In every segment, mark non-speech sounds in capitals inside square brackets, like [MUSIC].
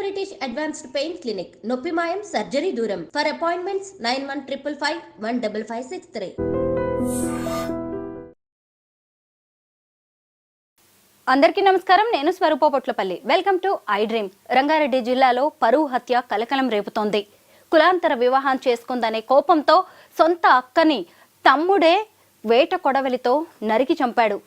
British advanced pain clinic నొప్పి మాయం surgery దూరం. For appointments nine one triple five one double five six three అందరికీ నమస్కారం. నేను Swaroopa Potlapalli. Welcome to I Dream Rangareddy జిల్లాలో పరువు హత్య కలకలం రేపుతోంది. కులాంతర వివాహం చేసుకుందనే కోపంతో సొంత అక్కని తమ్ముడే వేట కొడవలితో నరికి చంపాడు.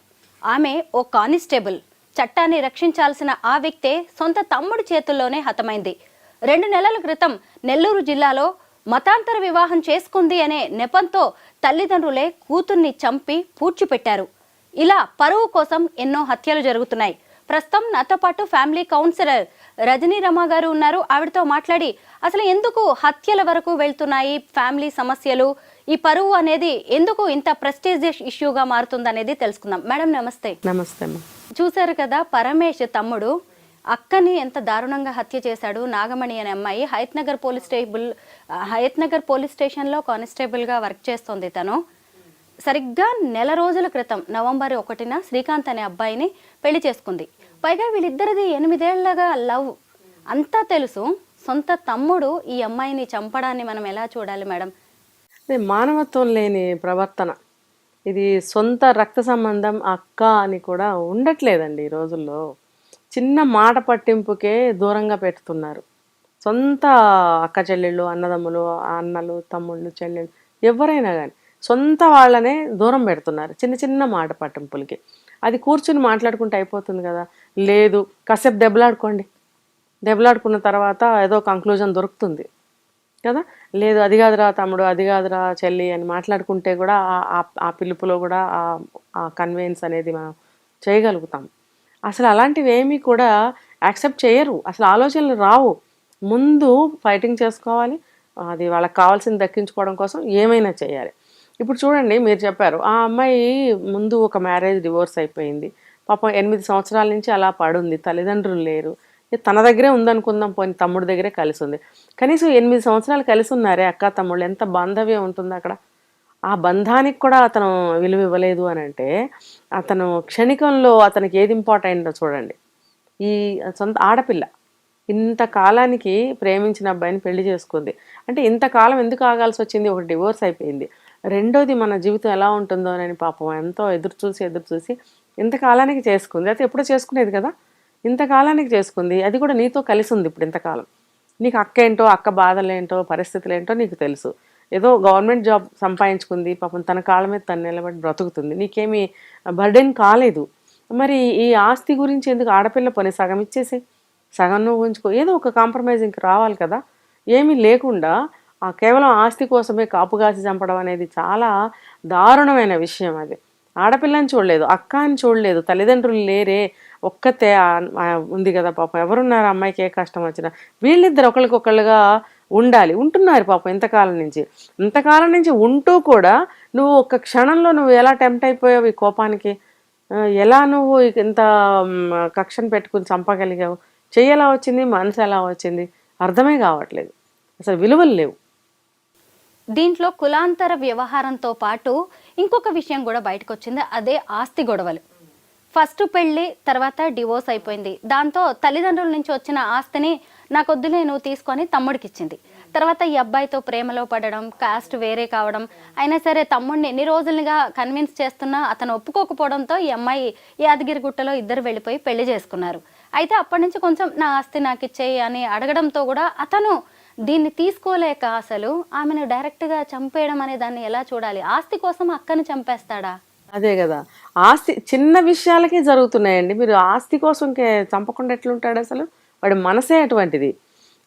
ఆమె ఓ కానిస్టేబుల్. చట్టాన్ని రక్షించాల్సిన ఆ వ్యక్తే సొంత తమ్ముడి చేతుల్లోనే హతమైంది. రెండు నెలల క్రితం నెల్లూరు జిల్లాలో మతాంతర వివాహం చేసుకుంది అనే నెపంతో తల్లిదండ్రులే కూతుర్ని చంపి పూడ్చిపెట్టారు. ఇలా పరువు కోసం ఎన్నో హత్యలు జరుగుతున్నాయి. ప్రస్తుతం నాతో పాటు ఫ్యామిలీ కౌన్సిలర్ రజనీ రమ గారు ఉన్నారు. ఆవిడతో మాట్లాడి అసలు ఎందుకు హత్యల వరకు వెళ్తున్నాయి? ఫ్యామిలీ సమస్యలు ఈ పరువు అనేది ఎందుకు ఇంత ప్రెస్టీజియస్ ఇష్యూగా మారుతుంది అనేది తెలుసుకుందాం. మేడం నమస్తే. నమస్తే చూశారు కదా పరమేష్ తమ్ముడు అక్కని ఎంత దారుణంగా హత్య చేశాడు నాగమణి అనే అమ్మాయి Hayath Nagar police stable Hayath Nagar police స్టేషన్లో కానిస్టేబుల్గా వర్క్ చేస్తోంది తను. సరిగ్గా నెల రోజుల క్రితం నవంబర్ ఒకటిన శ్రీకాంత్ అనే అబ్బాయిని పెళ్ళి చేసుకుంది. పైగా వీళ్ళిద్దరిది ఎనిమిదేళ్ళగా లవ్. అంతా తెలుసు సొంత తమ్ముడు ఈ అమ్మాయిని చంపడాన్ని మనం ఎలా చూడాలి మేడం? అదే మానవత్వం లేని ప్రవర్తన. ఇది సొంత రక్త సంబంధం అక్క అని కూడా ఉండట్లేదండి ఈ రోజుల్లో. చిన్న మాట పట్టింపుకే దూరంగా పెడుతున్నారు. సొంత అక్క చెల్లెళ్ళు అన్నదమ్ములు అన్నలు తమ్ముళ్ళు చెల్లెళ్ళు ఎవరైనా కానీ సొంత వాళ్ళనే దూరం పెడుతున్నారు. చిన్న చిన్న మాట పట్టింపులకి. అది కూర్చుని మాట్లాడుకుంటే అయిపోతుంది కదా. లేదు కాసేపు దెబ్బలాడుకోండి. దెబ్బలాడుకున్న తర్వాత ఏదో కంక్లూజన్ దొరుకుతుంది. కదా? లేదు అది కాదురా తమ్ముడు అది కాదురా చెల్లి అని మాట్లాడుకుంటే కూడా ఆ- ఆ పిలుపులో కూడా ఆ- కన్వేన్స్ కన్వెన్స్ అనేది మనం చేయగలుగుతాం. అసలు అలాంటివి ఏమీ కూడా యాక్సెప్ట్ చేయరు. అసలు ఆలోచనలు రావు. ముందు ఫైటింగ్ చేసుకోవాలి. అది వాళ్ళకి కావాల్సింది దక్కించుకోవడం కోసం ఏమైనా చేయాలి. ఇప్పుడు చూడండి మీరు చెప్పారు ఆ అమ్మాయి ముందు ఒక మ్యారేజ్ డివోర్స్ అయిపోయింది. పాపం ఎనిమిది సంవత్సరాల నుంచి అలా పడుంది. తల్లిదండ్రులు లేరు. తన దగ్గరే ఉందనుకుందాం పోనీ తమ్ముడి దగ్గరే కలిసి ఉంది కనీసం ఎనిమిది సంవత్సరాలు కలిసి ఉన్నారే అక్క తమ్ముళ్ళు ఎంత బాంధవ్యం ఉంటుంది అక్కడ. ఆ బంధానికి కూడా అతను విలువ ఇవ్వలేదు అని అంటే అతను క్షణికంలో అతనికి ఏది ఇంపార్టెంట్ చూడండి. ఈ సొంత ఆడపిల్ల ఇంత కాలానికి ప్రేమించిన అబ్బాయిని పెళ్ళి చేసుకుంది. అంటే ఇంతకాలం ఎందుకు ఆగాల్సి వచ్చింది? ఒక డివోర్స్ అయిపోయింది. రెండోది మన జీవితం ఎలా ఉంటుందో అని పాపం ఎంతో ఎదురు చూసి ఎదురు చూసి ఇంతకాలానికి చేసుకుంది. అయితే ఎప్పుడో చేసుకునేది కదా? ఇంతకాలానికి చేసుకుంది. అది కూడా నీతో కలిసి ఉంది ఇప్పుడు ఇంతకాలం. నీకు అక్క ఏంటో అక్క బాధలేంటో పరిస్థితులు ఏంటో నీకు తెలుసు. ఏదో గవర్నమెంట్ జాబ్ సంపాదించుకుంది పాపం తన కాళ్ళ మీద తను నిలబడి బ్రతుకుతుంది. నీకేమీ బర్డెన్ కాలేదు. మరి ఈ ఆస్తి గురించి ఎందుకు ఆడపిల్ల పని సగం ఇచ్చేసి సగం నువ్వు ఉంచుకో. ఏదో ఒక కాంప్రమైజ్ ఇంక రావాలి కదా. ఏమీ లేకుండా ఆ కేవలం ఆస్తి కోసమే కాపు కాసి చంపడం అనేది చాలా దారుణమైన విషయం అది. ఆడపిల్లని చూడలేదు అక్క అని చూడలేదు తల్లిదండ్రులు లేరే ఒక్కతే ఉంది కదా పాపం. ఎవరున్నారు? అమ్మాయికి ఏ కష్టం వచ్చినా. వీళ్ళిద్దరు ఒకరికొకళ్ళుగా ఉండాలి. ఉంటున్నారు పాపం ఇంతకాలం నుంచి. ఇంతకాలం నుంచి ఉంటూ కూడా నువ్వు ఒక్క క్షణంలో నువ్వు ఎలా టెంప్ట్ అయిపోయావు ఈ కోపానికి? ఎలా నువ్వు ఇంత కక్షను పెట్టుకుని చంపగలిగావు చెయ్యలా వచ్చింది? మనసు ఎలా వచ్చింది? అర్థమే కావట్లేదు. అసలు విలువలు లేవు. దీంట్లో కులాంతర వ్యవహారంతో పాటు ఇంకొక విషయం కూడా బయటకు వచ్చింది అదే ఆస్తి గొడవలు. ఫస్ట్ పెళ్ళి తర్వాత డివోర్స్ అయిపోయింది. దాంతో తల్లిదండ్రుల నుంచి వచ్చిన ఆస్తిని నాకొద్దులే నువ్వు తీసుకొని తమ్ముడికి ఇచ్చింది తర్వాత ఈ అబ్బాయితో ప్రేమలో పడడం కాస్ట్ వేరే కావడం అయినా సరే తమ్ముడిని ఎన్ని రోజులుగా కన్విన్స్ చేస్తున్నా అతను ఒప్పుకోకపోవడంతో ఈ అమ్మాయి యాదగిరిగుట్టలో ఇద్దరు వెళ్ళిపోయి పెళ్ళి చేసుకున్నారు. అయితే అప్పటి నుంచి కొంచెం నా ఆస్తి నాకు ఇచ్చేయి అని అడగడంతో కూడా అతను దీన్ని తీసుకోలేక అసలు ఆమెను డైరెక్ట్గా చంపేయడం అనే దాన్ని ఎలా చూడాలి? ఆస్తి కోసం అక్కని చంపేస్తాడా? అదే కదా. ఆస్తి చిన్న విషయాలకే జరుగుతున్నాయండి. మీరు ఆస్తి కోసం చంపకుండా ఎట్లుంటాడు అసలు? వాడి మనసే అటువంటిది.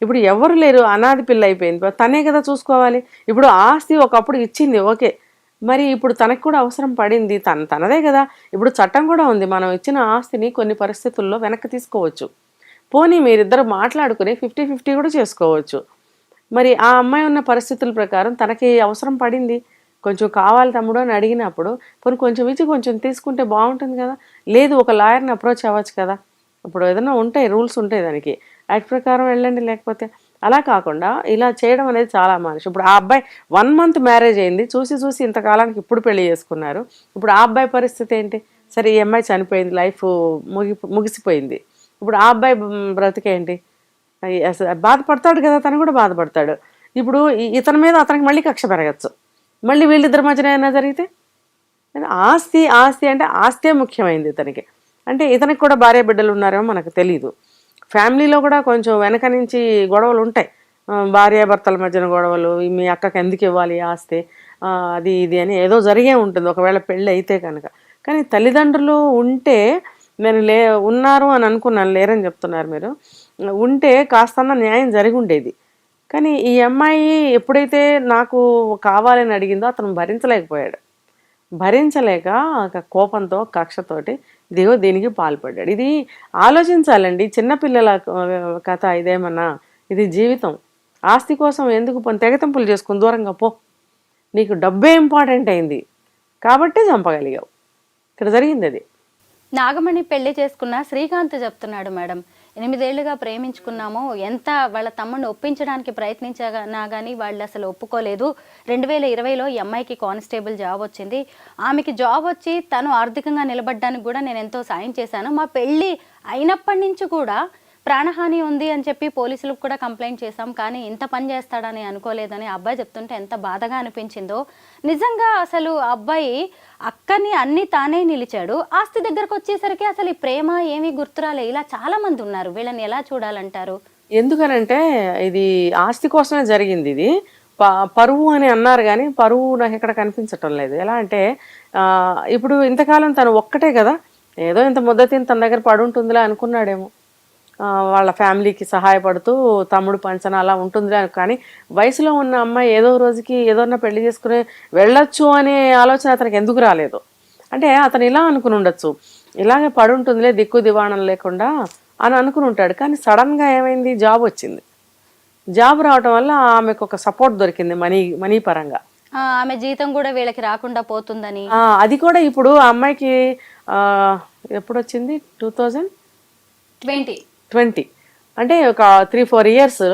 ఇప్పుడు ఎవరు లేరు అనాథ పిల్ల అయిపోయింది. తనే కదా చూసుకోవాలి. ఇప్పుడు ఆస్తి ఒకప్పుడు ఇచ్చింది ఓకే. మరి ఇప్పుడు తనకు కూడా అవసరం పడింది. తన తనదే కదా. ఇప్పుడు చట్టం కూడా ఉంది. మనం ఇచ్చిన ఆస్తిని కొన్ని పరిస్థితుల్లో వెనక్కి తీసుకోవచ్చు. పోనీ మీరిద్దరు మాట్లాడుకుని ఫిఫ్టీ ఫిఫ్టీ కూడా చేసుకోవచ్చు. మరి ఆ అమ్మాయి ఉన్న పరిస్థితుల ప్రకారం తనకి అవసరం పడింది. కొంచెం కావాలి తమ్ముడు అని అడిగినప్పుడు పోనీ కొంచెం ఇచ్చి కొంచెం తీసుకుంటే బాగుంటుంది కదా? లేదు ఒక లాయర్ని అప్రోచ్ అవ్వచ్చు కదా? ఇప్పుడు ఏదైనా ఉంటాయి రూల్స్ ఉంటాయి దానికి. యాక్ట్ ప్రకారం వెళ్ళండి లేకపోతే అలా కాకుండా ఇలా చేయడం అనేది చాలా మనిషి ఇప్పుడు ఆ అబ్బాయి వన్ మంత్ మ్యారేజ్ అయింది చూసి చూసి ఇంతకాలానికి ఇప్పుడు పెళ్ళి చేసుకున్నారు. ఇప్పుడు ఆ అబ్బాయి పరిస్థితి ఏంటి? సరే ఈ అమ్మాయి చనిపోయింది లైఫ్ ముగి ముగిసిపోయింది. ఇప్పుడు ఆ అబ్బాయి బ్రతికేంటి అసలు బాధపడతాడు కదా తను కూడా బాధపడతాడు. ఇప్పుడు ఈ- ఇతని మీద అతనికి మళ్ళీ కక్ష పెరగచ్చు. మళ్ళీ వీళ్ళిద్దరి మధ్యన ఏమైనా జరిగితే? ఆస్తి ఆస్తి అంటే ఆస్తే ముఖ్యమైంది ఇతనికి. అంటే ఇతనికి కూడా భార్య బిడ్డలు ఉన్నారేమో మనకు తెలియదు ఫ్యామిలీలో కూడా కొంచెం వెనక నుంచి గొడవలు ఉంటాయి. ఆ, భార్యాభర్తల మధ్యన గొడవలు మీ అక్కకి ఎందుకు ఇవ్వాలి ఆస్తి? అది ఇది అని ఏదో జరిగే ఉంటుంది. ఒకవేళ పెళ్ళి అయితే కనుక. కానీ తల్లిదండ్రులు ఉంటే నేను లే ఉన్నారు అని అనుకున్నాను లేరని చెప్తున్నారు మీరు. ఉంటే కాస్తన్న న్యాయం జరిగి ఉండేది. కానీ ఈ అమ్మాయి ఎప్పుడైతే నాకు కావాలని అడిగిందో అతను భరించలేకపోయాడు. భరించలేక ఒక కోపంతో కక్షతోటి దిగో దీనికి పాల్పడ్డాడు. ఇది ఆలోచించాలండి. చిన్నపిల్లల కథ ఇదేమన్నా? ఇది జీవితం. ఆస్తి కోసం ఎందుకు పని తెగతింపులు చేసుకుని దూరంగా పో. నీకు డబ్బే ఇంపార్టెంట్ అయింది. కాబట్టి చంపగలిగావు. ఇక్కడ జరిగింది అది. నాగమణి పెళ్ళి చేసుకున్న శ్రీకాంత్ చెప్తున్నాడు మేడం. ఎనిమిదేళ్ళుగా ప్రేమించుకున్నామో ఎంత వాళ్ళ తమ్ముడిని ఒప్పించడానికి ప్రయత్నించనా కానీ వాళ్ళు అసలు ఒప్పుకోలేదు. రెండు వేల ఇరవైలో ఈ అమ్మాయికి కానిస్టేబుల్ జాబ్ వచ్చింది. ఆమెకి జాబ్ వచ్చి తను ఆర్థికంగా నిలబడడానికి కూడా నేను ఎంతో సాయం చేశాను. మా పెళ్ళి అయినప్పటి నుంచి కూడా ప్రాణహాని ఉంది అని చెప్పి పోలీసులకు కూడా కంప్లైంట్ చేశాం. కానీ ఇంత పని చేస్తాడని అనుకోలేదని అబ్బాయి చెప్తుంటే ఎంత బాధగా అనిపించిందో. నిజంగా అసలు ఆ అబ్బాయి అక్కని అన్ని తానే నిలిచాడు. ఆస్తి దగ్గరకు వచ్చేసరికి అసలు ఈ ప్రేమ ఏమీ గుర్తురాలే ఇలా చాలా మంది ఉన్నారు. వీళ్ళని ఎలా చూడాలంటారు? ఎందుకనంటే ఇది ఆస్తి కోసమే జరిగింది ఇది. ప- పరువు అని అన్నారు కానీ పరువు నాకు ఎక్కడ కనిపించటం లేదు. ఎలా అంటే ఇప్పుడు ఇంతకాలం తను ఒక్కటే కదా. ఏదో ఇంత ముద్దతిని తన దగ్గర పడుంటుందిలా అనుకున్నాడేమో. వాళ్ళ ఫ్యామిలీకి సహాయపడుతూ తమ్ముడు పంచన అలా ఉంటుందిలే అని కానీ వయసులో ఉన్న అమ్మాయి ఏదో రోజుకి ఏదోన్నా పెళ్ళి చేసుకుని వెళ్ళొచ్చు అనే ఆలోచన అతనికి ఎందుకు రాలేదు? అంటే అతను ఇలా అనుకుని ఉండొచ్చు. ఇలాగే పడుంటుందిలే దిక్కు దివాణం లేకుండా అని అనుకుని ఉంటాడు. కానీ సడన్గా ఏమైంది? జాబ్ వచ్చింది. జాబ్ రావటం వల్ల ఆమెకు ఒక సపోర్ట్ దొరికింది మనీ మనీ పరంగా. ఆమె జీతం కూడా వీళ్ళకి రాకుండా పోతుందని. అది కూడా ఇప్పుడు ఆ అమ్మాయికి ఎప్పుడు వచ్చింది టూ థౌజండ్? ట్వంటీ. ట్వంటీ. అంటే ఒక three four years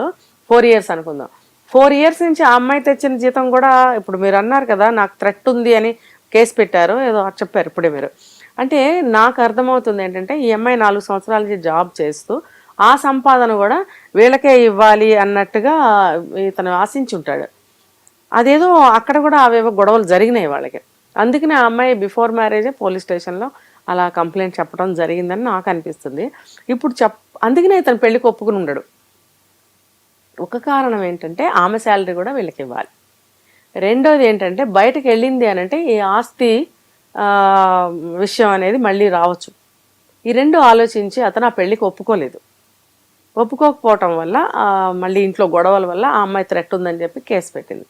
four years అనుకుందాం. ఫోర్ ఇయర్స్ నుంచి ఆ అమ్మాయి తెచ్చిన జీతం కూడా ఇప్పుడు మీరు అన్నారు కదా నాకు థ్రెట్ ఉంది అని కేసు పెట్టారు ఏదో చెప్పారు ఇప్పుడే మీరు. అంటే నాకు అర్థమవుతుంది ఏంటంటే ఈ అమ్మాయి నాలుగు సంవత్సరాల నుంచి జాబ్ చేస్తూ ఆ సంపాదన కూడా వీళ్ళకే ఇవ్వాలి అన్నట్టుగా ఇతను ఆశించి ఉంటాడు అదేదో అక్కడ కూడా అవేవో గొడవలు జరిగినాయి వాళ్ళకి. అందుకనే ఆ అమ్మాయి బిఫోర్ మ్యారేజే పోలీస్ స్టేషన్లో అలా కంప్లైంట్ చెప్పడం జరిగిందని నాకు అనిపిస్తుంది. ఇప్పుడు చెప్ అందుకనే ఇతను పెళ్ళికి ఒప్పుకుని ఉండడు. ఒక కారణం ఏంటంటే ఆమె శాలరీ కూడా వీళ్ళకి ఇవ్వాలి. రెండోది ఏంటంటే బయటకు వెళ్ళింది అని అంటే ఈ ఆస్తి విషయం అనేది మళ్ళీ రావచ్చు. ఈ రెండు ఆలోచించి అతను ఆ పెళ్ళికి ఒప్పుకోలేదు. ఒప్పుకోకపోవటం వల్ల మళ్ళీ ఇంట్లో గొడవల వల్ల ఆ అమ్మాయి థ్రెట్ ఉందని చెప్పి కేసు పెట్టింది.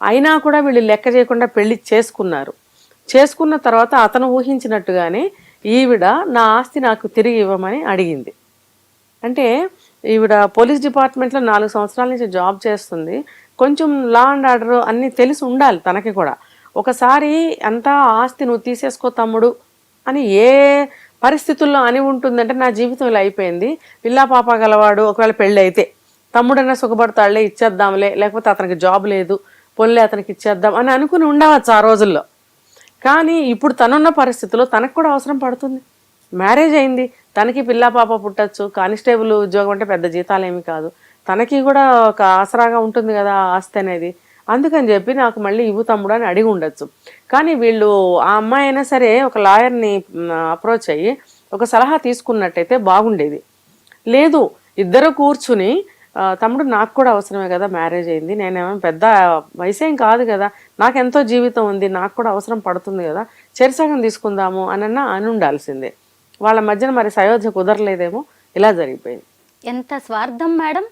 అయినా కూడా వీళ్ళు లెక్క చేయకుండా పెళ్ళి చేసుకున్నారు. చేసుకున్న తర్వాత అతను ఊహించినట్టుగానే ఈవిడ నా ఆస్తి నాకు తిరిగి ఇవ్వమని అడిగింది. అంటే ఈవిడ పోలీస్ డిపార్ట్మెంట్లో నాలుగు సంవత్సరాల నుంచి జాబ్ చేస్తుంది. కొంచెం లా అండ్ ఆర్డర్ అన్నీ తెలిసి ఉండాలి తనకి కూడా. ఒకసారి అంతా ఆస్తి నువ్వు తీసేసుకో తమ్ముడు అని ఏ పరిస్థితుల్లో అని ఉంటుందంటే నా జీవితం ఇలా అయిపోయింది. పిల్లా పాప గలవాడు ఒకవేళ పెళ్ళి అయితే తమ్ముడైనా సుఖపడతాడులే ఇచ్చేద్దాంలే లేకపోతే అతనికి జాబ్ లేదు పొల్లే అతనికి ఇచ్చేద్దాం అని అనుకుని ఉండవచ్చు ఆ రోజుల్లో. కానీ ఇప్పుడు తనున్న పరిస్థితిలో తనకు కూడా అవసరం పడుతుంది. మ్యారేజ్ అయింది. తనకి పిల్ల పాప పుట్టచ్చు. కానిస్టేబుల్ ఉద్యోగం అంటే పెద్ద జీతాలు ఏమి కాదు. తనకి కూడా ఒక ఆసరాగా ఉంటుంది కదా ఆస్తి అనేది. అందుకని చెప్పి నాకు మళ్ళీ ఇవ్వు తమ్ముడు అని అడిగి ఉండొచ్చు. కానీ వీళ్ళు ఆ అమ్మాయి అయినా సరే ఒక లాయర్ని అప్రోచ్ అయ్యి ఒక సలహా తీసుకున్నట్టయితే బాగుండేది. లేదు ఇద్దరు కూర్చుని తమ్ముడు నాకు కూడా అవసరమే కదా మ్యారేజ్ అయింది. నేనేమో పెద్ద వయసేం కాదు కదా. నాకు ఎంతో జీవితం ఉంది నాకు కూడా అవసరం పడుతుంది కదా. చెరిసగం తీసుకుందాము అనన్నా అని ఉండాల్సిందే. వాళ్ళ మధ్యన మరి సయోధ్య కుదరలేదేమో ఇలా జరిగిపోయింది. ఎంత స్వార్థం మేడం?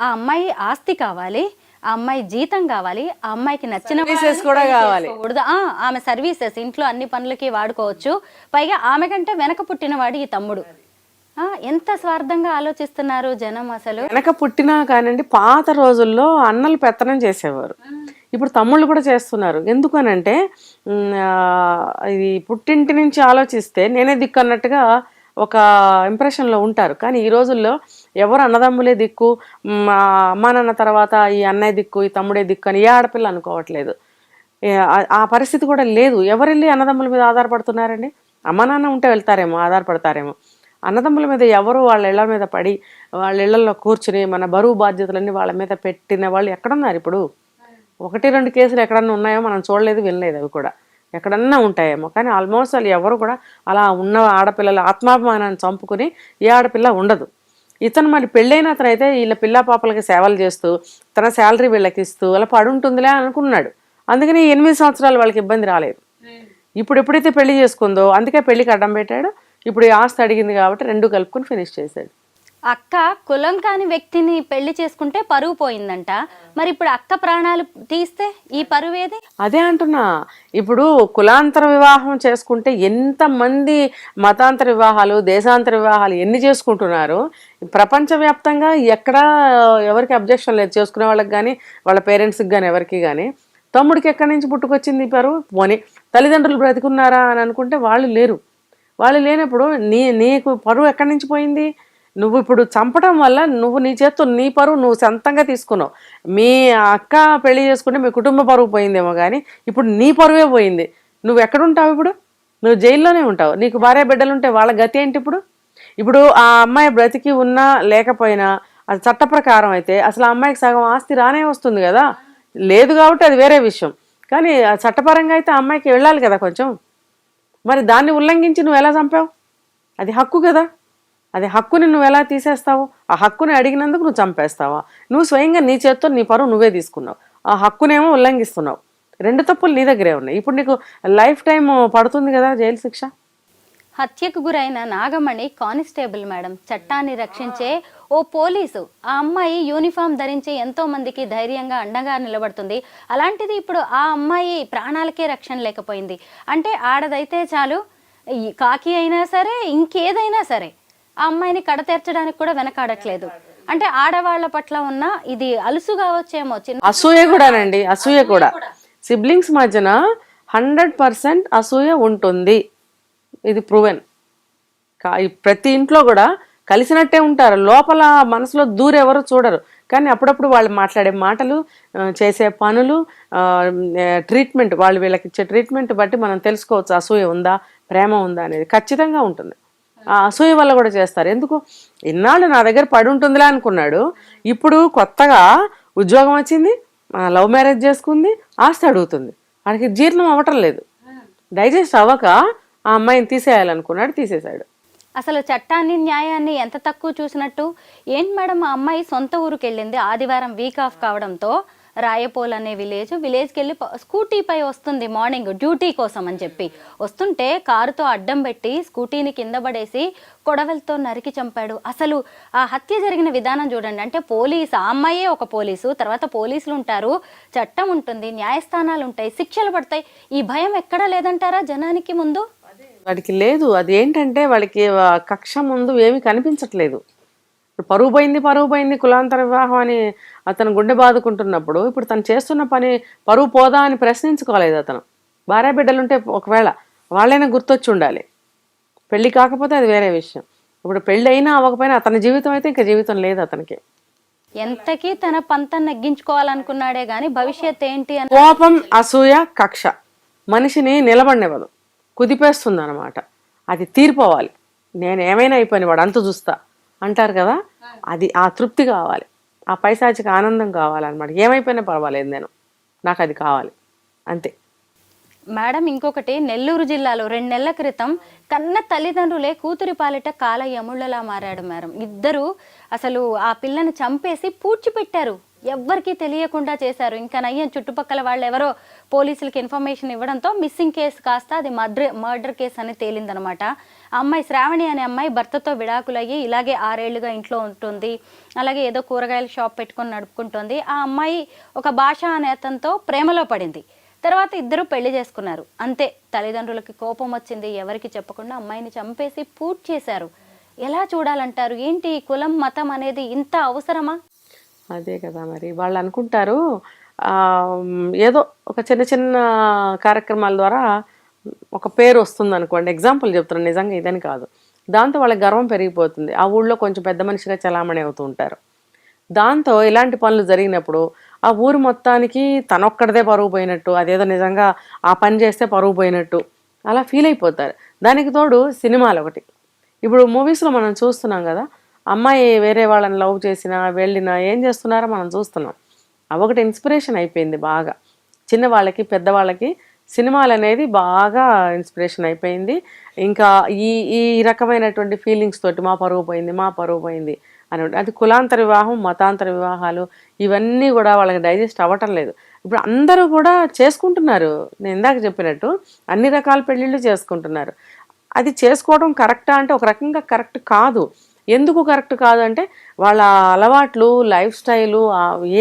ఆ అమ్మాయి ఆస్తి కావాలి ఆ అమ్మాయి జీతం కావాలి ఆ అమ్మాయికి నచ్చిన కూడా కావాలి. ఆమె సర్వీసెస్ ఇంట్లో అన్ని పనులకి వాడుకోవచ్చు. పైగా ఆమె కంటే వెనక పుట్టినవాడు ఈ తమ్ముడు. ఎంత స్వార్థంగా ఆలోచిస్తున్నారు జనం అసలు? వెనక పుట్టినా కానివ్వండి పాత రోజుల్లో అన్నలు పెత్తనం చేసేవారు. ఇప్పుడు తమ్ముళ్ళు కూడా చేస్తున్నారు. ఎందుకనంటే ఇది పుట్టింటి నుంచి ఆలోచిస్తే నేనే దిక్కు అన్నట్టుగా ఒక ఇంప్రెషన్లో ఉంటారు. కానీ ఈ రోజుల్లో ఎవరు అన్నదమ్ములే దిక్కు మా అమ్మా నాన్న తర్వాత ఈ అన్నయ్య దిక్కు ఈ తమ్ముడే దిక్కు అని ఏ ఆడపిల్ల అనుకోవట్లేదు. ఆ- ఆ పరిస్థితి కూడా లేదు. ఎవరెళ్ళి అన్నదమ్ముల మీద ఆధారపడుతున్నారండి? అమ్మ నాన్న ఉంటే వెళ్తారేమో ఆధారపడతారేమో. అన్నదమ్ముల మీద ఎవరు వాళ్ళ ఇళ్ళ మీద పడి వాళ్ళ ఇళ్ళలో కూర్చుని మన బరువు బాధ్యతలన్నీ వాళ్ళ మీద పెట్టిన వాళ్ళు ఎక్కడున్నారు ఇప్పుడు? ఒకటి రెండు కేసులు ఎక్కడన్నా ఉన్నాయో మనం చూడలేదు వినలేదు అవి కూడా. ఎక్కడన్నా ఉంటాయేమో. కానీ ఆల్మోస్ట్ వాళ్ళు ఎవరు కూడా అలా ఉన్న ఆడపిల్లల ఆత్మాభిమానాన్ని చంపుకుని ఏ ఆడపిల్ల ఉండదు. ఇతను మరి పెళ్ళైన అతను అయితే వీళ్ళ పిల్ల పాపలకి సేవలు చేస్తూ తన శాలరీ వీళ్ళకి ఇస్తూ అలా పడుంటుందిలే అని అనుకున్నాడు. అందుకని ఎనిమిది సంవత్సరాలు వాళ్ళకి ఇబ్బంది రాలేదు. ఇప్పుడు ఎప్పుడైతే పెళ్ళి చేసుకుందో అందుకే పెళ్ళికి అడ్డం పెట్టాడు. ఇప్పుడు ఈ ఆస్తి అడిగింది కాబట్టి రెండు కలుపుకొని ఫినిష్ చేశాడు. అక్క కులం కాని వ్యక్తిని పెళ్ళి చేసుకుంటే పరువు పోయిందంట. మరి ఇప్పుడు అక్క ప్రాణాలు తీస్తే ఈ పరువు ఏది? అదే అంటున్నా. ఇప్పుడు కులాంతర వివాహం చేసుకుంటే ఎంతమంది మతాంతర వివాహాలు దేశాంతర వివాహాలు ఎన్ని చేసుకుంటున్నారు? ప్రపంచవ్యాప్తంగా ఎక్కడా ఎవరికి అబ్జెక్షన్ లేదు. చేసుకునే వాళ్ళకి కానీ వాళ్ళ పేరెంట్స్కి కానీ ఎవరికి కానీ తమ్ముడికి ఎక్కడి నుంచి పుట్టుకొచ్చింది ఈ పరువు? పోనీ తల్లిదండ్రులు బ్రతికున్నారా అని అనుకుంటే వాళ్ళు లేరు. వాళ్ళు లేనప్పుడు నీ నీకు పరువు ఎక్కడి నుంచి పోయింది? నువ్వు ఇప్పుడు చంపడం వల్ల నువ్వు నీ చేత్తో నీ పరువు నువ్వు సొంతంగా తీసుకున్నావు. మీ అక్క పెళ్ళి చేసుకుంటే మీ కుటుంబ పరువు పోయిందేమో కానీ ఇప్పుడు నీ పరువే పోయింది. నువ్వు ఎక్కడుంటావు ఇప్పుడు? నువ్వు జైల్లోనే ఉంటావు. నీకు భార్య బిడ్డలు ఉంటే వాళ్ళ గతి ఏంటి ఇప్పుడు? ఇప్పుడు ఆ అమ్మాయి బ్రతికి ఉన్నా లేకపోయినా అది చట్ట ప్రకారం అయితే అసలు ఆ అమ్మాయికి సగం ఆస్తి రానే వస్తుంది కదా? లేదు కాబట్టి అది వేరే విషయం. కానీ ఆ చట్టపరంగా అయితే అమ్మాయికి వెళ్ళాలి కదా కొంచెం? మరి దాన్ని ఉల్లంఘించి నువ్వు ఎలా చంపావు? అది హక్కు కదా. అది హక్కుని నువ్వు ఎలా తీసేస్తావు? ఆ హక్కుని అడిగినందుకు నువ్వు చంపేస్తావా? నువ్వు స్వయంగా నీ చేత్తో నీ పరువు నువ్వే తీసుకున్నావు. ఆ హక్కునేమో ఉల్లంఘిస్తున్నావు. రెండు తప్పులు నీ దగ్గరే ఉన్నాయి. ఇప్పుడు నీకు లైఫ్ టైం పడుతుంది కదా జైలు శిక్ష? హత్యకు గురైన నాగమణి కానిస్టేబుల్ మేడం చట్టాన్ని రక్షించే ఓ పోలీసు. ఆ అమ్మాయి యూనిఫామ్ ధరించి ఎంతో మందికి ధైర్యంగా అండగా నిలబడుతుంది. అలాంటిది ఇప్పుడు ఆ అమ్మాయి ప్రాణాలకే రక్షణ లేకపోయింది. అంటే ఆడదైతే చాలు కాకి అయినా సరే ఇంకేదైనా సరే ఆ అమ్మాయిని కడతీర్చడానికి కూడా వెనకాడట్లేదు. అంటే ఆడవాళ్ళ పట్ల ఉన్న ఇది అలుసు కావచ్చేమో చిన్న అసూయ కూడానండి అసూయ కూడా. సిబ్లింగ్స్ మధ్యన హండ్రెడ్ పర్సెంట్ అసూయ ఉంటుంది. ఇది ప్రూవెన్ ప్రతి ఇంట్లో కూడా కలిసినట్టే ఉంటారు. లోపల మనసులో దూరెవరు చూడరు. కానీ అప్పుడప్పుడు వాళ్ళు మాట్లాడే మాటలు చేసే పనులు ట్రీట్మెంట్ వాళ్ళు వీళ్ళకి ఇచ్చే ట్రీట్మెంట్ బట్టి మనం తెలుసుకోవచ్చు అసూయ ఉందా ప్రేమ ఉందా అనేది. ఖచ్చితంగా ఉంటుంది. ఆ అసూయ వల్ల కూడా చేస్తారు. ఎందుకు? ఇన్నాళ్ళు నా దగ్గర పడి ఉంటుందిలే అనుకున్నాడు. ఇప్పుడు కొత్తగా ఉద్యోగం వచ్చింది లవ్ మ్యారేజ్ చేసుకుంది ఆస్తి అడుగుతుంది. వాడికి జీర్ణం అవ్వటం లేదు. డైజెస్ట్ అవ్వక ఆ అమ్మాయిని తీసేయాలనుకున్నాడు తీసేశాడు. అసలు చట్టాన్ని న్యాయాన్ని ఎంత తక్కువ చూసినట్టు? ఏంటి మేడం ఆ అమ్మాయి సొంత ఊరికి వెళ్ళింది ఆదివారం వీక్ ఆఫ్ కావడంతో రాయపోల్ అనే విలేజ్ విలేజ్కి వెళ్ళి స్కూటీపై వస్తుంది మార్నింగ్ డ్యూటీ కోసం అని చెప్పి. వస్తుంటే కారుతో అడ్డం పెట్టి స్కూటీని కింద పడేసి కొడవలతో నరికి చంపాడు. అసలు ఆ హత్య జరిగిన విధానం చూడండి. అంటే పోలీస్ ఆ అమ్మాయే ఒక పోలీసు తర్వాత పోలీసులు ఉంటారు చట్టం ఉంటుంది న్యాయస్థానాలు ఉంటాయి శిక్షలు పడతాయి. ఈ భయం ఎక్కడా లేదంటారా జనానికి ముందు? వాడికి లేదు. అది ఏంటంటే ఆ కక్ష ముందు ఏమీ కనిపించట్లేదు. ఇప్పుడు పరువు పోయింది పరువు పోయింది కులాంతర వివాహం అని అతను గుండె బాదుకుంటున్నప్పుడు ఇప్పుడు తను చేస్తున్న పని పరువు పోదా అని ప్రశ్నించుకోలేదు అతను. భార్య బిడ్డలుంటే ఒకవేళ వాళ్ళైనా గుర్తొచ్చి ఉండాలి. పెళ్ళి కాకపోతే అది వేరే విషయం. ఇప్పుడు పెళ్ళి అయినా అవ్వకపోయినా అతని జీవితం అయితే ఇంకా జీవితం లేదు అతనికి. ఎంతకీ తన పంతం నెగ్గించుకోవాలనుకున్నాడే గాని భవిష్యత్ ఏంటి అని కోపం అసూయ కక్ష. మనిషిని నిలబడినివ్వదు. కుదిపేస్తుంది అనమాట అది తీరిపోవాలి. నేను ఏమైనా అయిపోయిన వాడు అంత చూస్తా. అంటారు కదా? అది ఆ తృప్తి కావాలి. ఆ పైశాచిక ఆనందం కావాలన్నమాట. ఏమైపోయినా పర్వాలేదు నేను. నాకు అది కావాలి. అంతే. మేడం ఇంకొకటి నెల్లూరు జిల్లాలో రెండు నెలల క్రితం కన్న తల్లిదండ్రులే కూతురి పాలిట కాల యముళ్ళలా మారాడు మేడం. ఇద్దరు అసలు ఆ పిల్లని చంపేసి పూడ్చిపెట్టారు. ఎవ్వరికీ తెలియకుండా చేశారు. ఇంకా నయ్యం చుట్టుపక్కల వాళ్ళు ఎవరో పోలీసులకు ఇన్ఫర్మేషన్ ఇవ్వడంతో మిస్సింగ్ కేసు కాస్త అది మర్డర్ మర్డర్ కేసు అని తేలిందనమాట. ఆ అమ్మాయి శ్రావణి అనే అమ్మాయి భర్తతో విడాకులయ్యి ఇలాగే ఆరేళ్ళుగా ఇంట్లో ఉంటుంది. అలాగే ఏదో కూరగాయల షాప్ పెట్టుకొని నడుపుకుంటుంది. ఆ అమ్మాయి ఒక భాష అనే అతనితో ప్రేమలో పడింది. తర్వాత ఇద్దరు పెళ్ళి చేసుకున్నారు. అంతే తల్లిదండ్రులకి కోపం వచ్చింది. ఎవరికి చెప్పకుండా అమ్మాయిని చంపేసి పూర్తి చేశారు. ఎలా చూడాలంటారు? ఏంటి ఈ కులం మతం అనేది ఇంత అవసరమా? అదే కదా మరి. వాళ్ళు అనుకుంటారు ఏదో ఒక చిన్న చిన్న కార్యక్రమాల ద్వారా ఒక పేరు వస్తుంది అనుకోండి ఎగ్జాంపుల్ చెప్తున్నాను నిజంగా ఇదని కాదు. దాంతో వాళ్ళకి గర్వం పెరిగిపోతుంది. ఆ ఊళ్ళో కొంచెం పెద్ద మనిషిగా చలామణి అవుతూ ఉంటారు. దాంతో ఇలాంటి పనులు జరిగినప్పుడు ఆ ఊరు మొత్తానికి తనొక్కడదే పరుగు పోయినట్టు అదేదో నిజంగా ఆ పని చేస్తే పరుగు పోయినట్టు అలా ఫీల్ అయిపోతారు. దానికి తోడు సినిమాలు ఒకటి. ఇప్పుడు మూవీస్లో మనం చూస్తున్నాం కదా అమ్మాయి వేరే వాళ్ళని లవ్ చేసినా వెళ్ళినా ఏం చేస్తున్నారో మనం చూస్తున్నాం. ఒకటి ఇన్స్పిరేషన్ అయిపోయింది బాగా. చిన్నవాళ్ళకి పెద్దవాళ్ళకి సినిమాలు అనేది బాగా ఇన్స్పిరేషన్ అయిపోయింది. ఇంకా ఈ ఈ రకమైనటువంటి ఫీలింగ్స్ తోటి మా పరువు పోయింది మా పరువు పోయింది అని అది కులాంతర వివాహం మతాంతర వివాహాలు ఇవన్నీ కూడా వాళ్ళకి డైజెస్ట్ అవ్వటం లేదు. ఇప్పుడు అందరూ కూడా చేసుకుంటున్నారు. నేను ఇందాక చెప్పినట్టు అన్ని రకాల పెళ్ళిళ్ళు చేసుకుంటున్నారు. అది చేసుకోవడం కరెక్టా అంటే ఒక రకంగా కరెక్ట్ కాదు. ఎందుకు కరెక్ట్ కాదంటే వాళ్ళ అలవాట్లు లైఫ్ స్టైలు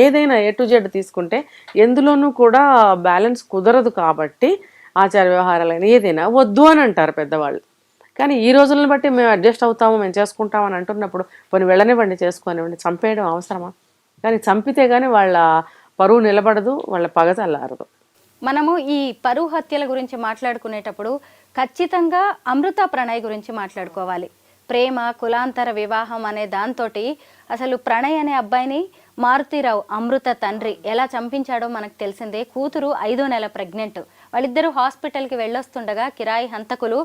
ఏదైనా ఏ టు జెడ్ తీసుకుంటే ఎందులోనూ కూడా బ్యాలెన్స్ కుదరదు కాబట్టి ఆచార వ్యవహారాలైనా ఏదైనా వద్దు అని అంటారు పెద్దవాళ్ళు. కానీ ఈ రోజులను బట్టి మేము అడ్జస్ట్ అవుతాము మేము చేసుకుంటాం అని అంటున్నప్పుడు కొన్ని వెళ్ళనివ్వండి చేసుకోనివ్వండి చంపేయడం అవసరమా? కానీ చంపితే కానీ వాళ్ళ పరువు నిలబడదు వాళ్ళ పగ చల్లారదు. మనము ఈ పరువు హత్యల గురించి మాట్లాడుకునేటప్పుడు ఖచ్చితంగా అమృత ప్రణయ్ గురించి మాట్లాడుకోవాలి. ప్రేమ కులాంతర వివాహం అనే దాంతోటి అసలు ప్రణయ్ అనే అబ్బాయిని మారుతీరావు అమృత తండ్రి ఎలా చంపించాడో మనకు తెలిసిందే. కూతురు ఐదో నెల ప్రెగ్నెంట్. వాళ్ళిద్దరూ హాస్పిటల్కి వెళ్ళొస్తుండగా కిరాయి హంతకులు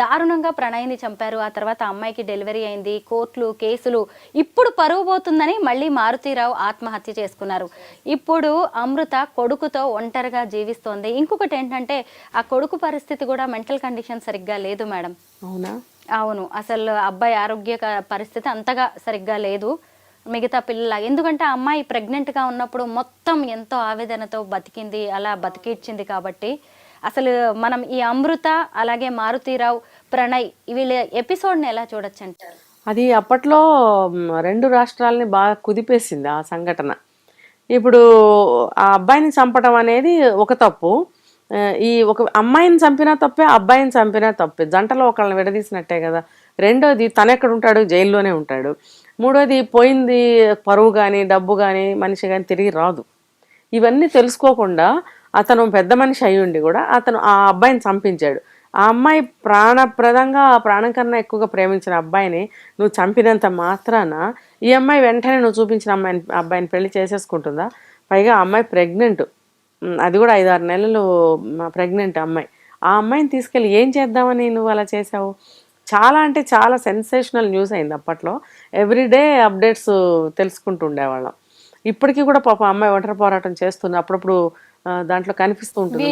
దారుణంగా ప్రణయ్ని చంపారు. ఆ తర్వాత అమ్మాయికి డెలివరీ అయింది. కోర్టులు కేసులు ఇప్పుడు పరువు పోతుందని మళ్ళీ మారుతీరావు ఆత్మహత్య చేసుకున్నారు. ఇప్పుడు అమృత కొడుకుతో ఒంటరిగా జీవిస్తోంది. ఇంకొకటి ఏంటంటే ఆ కొడుకు పరిస్థితి కూడా మెంటల్ కండిషన్ సరిగ్గా లేదు మేడం. అవునా? అవును. అసలు అబ్బాయి ఆరోగ్య పరిస్థితి అంతగా సరిగ్గా లేదు. మిగతా పిల్లల ఎందుకంటే ఆ అమ్మాయి ప్రెగ్నెంట్గా ఉన్నప్పుడు మొత్తం ఎంతో ఆవేదనతో బతికింది. అలా బతికిచ్చింది కాబట్టి. అసలు మనం ఈ అమృత అలాగే మారుతీరావు ప్రణయ్ వీళ్ళ ఎపిసోడ్ని ఎలా చూడొచ్చు అంటారు అది అప్పట్లో రెండు రాష్ట్రాలని బాగా కుదిపేసింది ఆ సంఘటన. ఇప్పుడు ఆ అబ్బాయిని చంపడం అనేది ఒక తప్పు. ఈ ఒక అమ్మాయిని చంపినా తప్పే అబ్బాయిని చంపినా తప్పే. జంటలో ఒకళ్ళని విడదీసినట్టే కదా. రెండోది తను ఎక్కడ ఉంటాడు? జైల్లోనే ఉంటాడు. మూడోది పోయింది పరువు కానీ డబ్బు కానీ మనిషి కానీ తిరిగి రాదు. ఇవన్నీ తెలుసుకోకుండా అతను పెద్ద మనిషి అయ్యుండి కూడా అతను ఆ అబ్బాయిని చంపించాడు. ఆ అమ్మాయి ప్రాణప్రదంగా ఆ ప్రాణం కన్నా ఎక్కువగా ప్రేమించిన అబ్బాయిని నువ్వు చంపినంత మాత్రాన ఈ అమ్మాయి వెంటనే నువ్వు చూపించిన అమ్మాయిని అబ్బాయిని పెళ్ళి చేసేసుకుంటుందా? పైగా ఆ అమ్మాయి ప్రెగ్నెంట్. అది కూడా ఐదారు నెలలు ప్రెగ్నెంట్ అమ్మాయి. ఆ అమ్మాయిని తీసుకెళ్ళి ఏం చేద్దామని నువ్వు అలా చేసావు చాలా అంటే చాలా సెన్సేషనల్ న్యూస్ అయింది అప్పట్లో. ఎవ్రీడే అప్డేట్స్ తెలుసుకుంటూ ఉండేవాళ్ళం. ఇప్పటికీ కూడా పాప అమ్మాయి ఒంటరి పోరాటం చేస్తుంది. అప్పుడప్పుడు దాంట్లో కనిపిస్తూ ఉంటుంది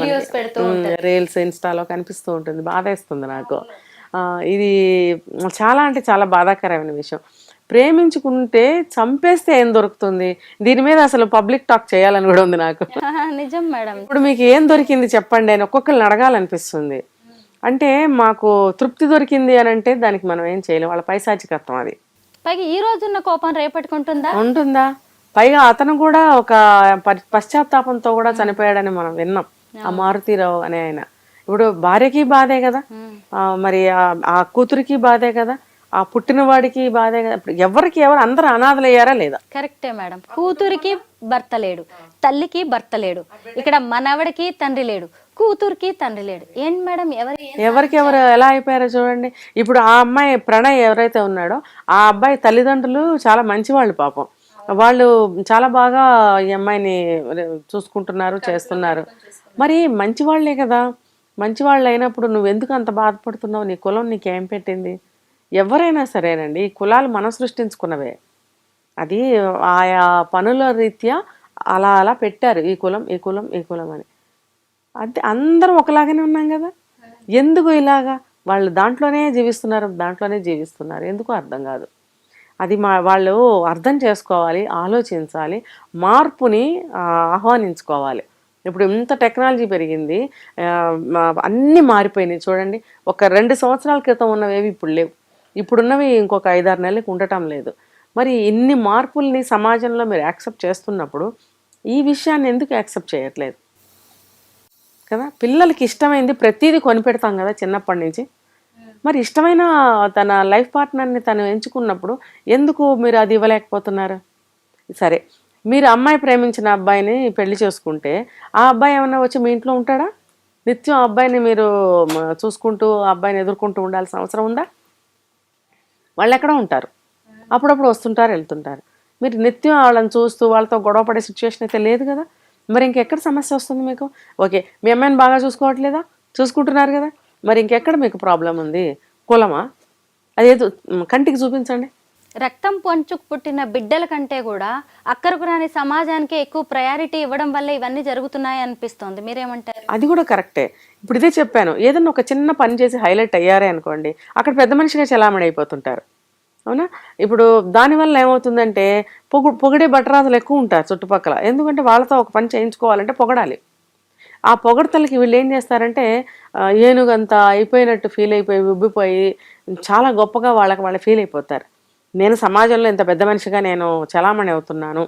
రీల్స్ ఇన్స్టాలో కనిపిస్తూ ఉంటుంది. బాధేస్తుంది నాకు. ఇది చాలా అంటే చాలా బాధాకరమైన విషయం. ప్రేమించుకుంటే చంపేస్తే ఏం దొరుకుతుంది? దీని మీద అసలు పబ్లిక్ టాక్ చేయాలని కూడా ఉంది నాకు. [LAUGHS] నిజం మేడం. ఇప్పుడు మీకు ఏం దొరికింది చెప్పండి అని ఒక్కొక్కరిని అడగాలనిపిస్తుంది. అంటే మాకు తృప్తి దొరికింది అని అంటే దానికి మనం ఏం చేయలేం. వాళ్ళ పైశాచికత్వం అది. పైగా ఈ రోజున్న కోపం రేపట్టుకుంటుందా ఉంటుందా? పైగా అతను కూడా ఒక పశ్చాత్తాపంతో కూడా చనిపోయాడని మనం విన్నాం. ఆ మారుతీరావు అనే ఆయన. ఇప్పుడు భార్యకి బాధే కదా? మరి ఆ- ఆ కూతురికి బాధే కదా? ఆ పుట్టినవాడికి బాధే కదా. ఇప్పుడు ఎవరికి ఎవరు అందరూ అనాథలయ్యారా లేదా? కరెక్టే మేడం. కూతురికి భర్త లేడు. తల్లికి భర్త లేడు. ఇక్కడ మనవడికి తండ్రి లేడు. కూతురికి తండ్రి లేడు. ఏంటి మేడం ఎవరి ఎవరికి ఎవరు ఎలా అయిపోయారో చూడండి. ఇప్పుడు ఆ అమ్మాయి ప్రణయ్ ఎవరైతే ఉన్నాడో ఆ అబ్బాయి తల్లిదండ్రులు చాలా మంచివాళ్ళు పాపం. వాళ్ళు చాలా బాగా ఈ అమ్మాయిని చూసుకుంటున్నారు చేస్తున్నారు. మరి మంచివాళ్ళే కదా. మంచివాళ్ళు అయినప్పుడు నువ్వు ఎందుకు అంత బాధపడుతున్నావు? నీ కులం నీకేం పెట్టింది? ఎవరైనా సరేనండి ఈ కులాలు మనం సృష్టించుకున్నవే. అది ఆయా పనుల రీత్యా అలా అలా పెట్టారు ఈ కులం ఈ కులం ఈ కులం అని. అంతే అందరం ఒకలాగానే ఉన్నాం కదా? ఎందుకు ఇలాగా? వాళ్ళు దాంట్లోనే జీవిస్తున్నారు దాంట్లోనే జీవిస్తున్నారు. ఎందుకు అర్థం కాదు. అది మా వాళ్ళు అర్థం చేసుకోవాలి ఆలోచించాలి మార్పుని ఆహ్వానించుకోవాలి. ఇప్పుడు ఇంత టెక్నాలజీ పెరిగింది అన్నీ మారిపోయినాయి. చూడండి ఒక రెండు సంవత్సరాల క్రితం ఉన్నవేవి ఇప్పుడు లేవు. ఇప్పుడున్నవి ఇంకొక ఐదారు నెలలకు ఉండటం లేదు. మరి ఇన్ని మార్పుల్ని సమాజంలో మీరు యాక్సెప్ట్ చేస్తున్నప్పుడు ఈ విషయాన్ని ఎందుకు యాక్సెప్ట్ చేయట్లేదు? కదా? పిల్లలకి ఇష్టమైంది ప్రతిదీ కొనిపెడతాం కదా చిన్నప్పటి నుంచి. మరి ఇష్టమైన తన లైఫ్ పార్ట్నర్ని తను ఎంచుకున్నప్పుడు ఎందుకు మీరు అది ఇవ్వలేకపోతున్నారు? సరే మీరు అమ్మాయి ప్రేమించిన అబ్బాయిని పెళ్ళి చేసుకుంటే ఆ అబ్బాయి ఏమైనా వచ్చి మీ ఇంట్లో ఉంటాడా? నిత్యం ఆ అబ్బాయిని మీరు చూసుకుంటూ ఆ అబ్బాయిని ఎదుర్కొంటూ ఉండాల్సిన అవసరం ఉందా? వాళ్ళు ఎక్కడ ఉంటారు. అప్పుడప్పుడు వస్తుంటారు వెళ్తుంటారు. మీరు నిత్యం వాళ్ళని చూస్తూ వాళ్ళతో గొడవ పడే సిచ్యువేషన్ అయితే లేదు కదా? మరి ఇంకెక్కడ సమస్య వస్తుంది మీకు? ఓకే మీ అమ్మాయిని బాగా చూసుకోవట్లేదా? చూసుకుంటున్నారు కదా? మరి ఇంకెక్కడ మీకు ప్రాబ్లం ఉంది? కులమా? అదేదో కంటికి చూపించండి. రక్తం పంచుకు పుట్టిన బిడ్డల కంటే కూడా అక్కరకు రాని సమాజానికి ఎక్కువ ప్రయారిటీ ఇవ్వడం వల్ల ఇవన్నీ జరుగుతున్నాయి అనిపిస్తోంది మీరేమంటారు? అది కూడా కరెక్టే. ఇప్పుడు ఇదే చెప్పాను ఏదన్నా ఒక చిన్న పని చేసి హైలైట్ అయ్యారే అనుకోండి అక్కడ పెద్ద మనిషిగా చలామణి అయిపోతుంటారు. అవునా? ఇప్పుడు దానివల్ల ఏమవుతుందంటే పొగు పొగిడే బట్టరాజులు ఎక్కువ ఉంటారు చుట్టుపక్కల. ఎందుకంటే వాళ్ళతో ఒక పని చేయించుకోవాలంటే పొగడాలి. ఆ పొగడతలకి వీళ్ళు ఏం చేస్తారంటే ఏనుగంతా అయిపోయినట్టు ఫీల్ అయిపోయి ఉబ్బిపోయి చాలా గొప్పగా వాళ్ళకి వాళ్ళు ఫీల్ అయిపోతారు. నేను సమాజంలో ఇంత పెద్ద మనిషిగా నేను చలామణి అవుతున్నాను.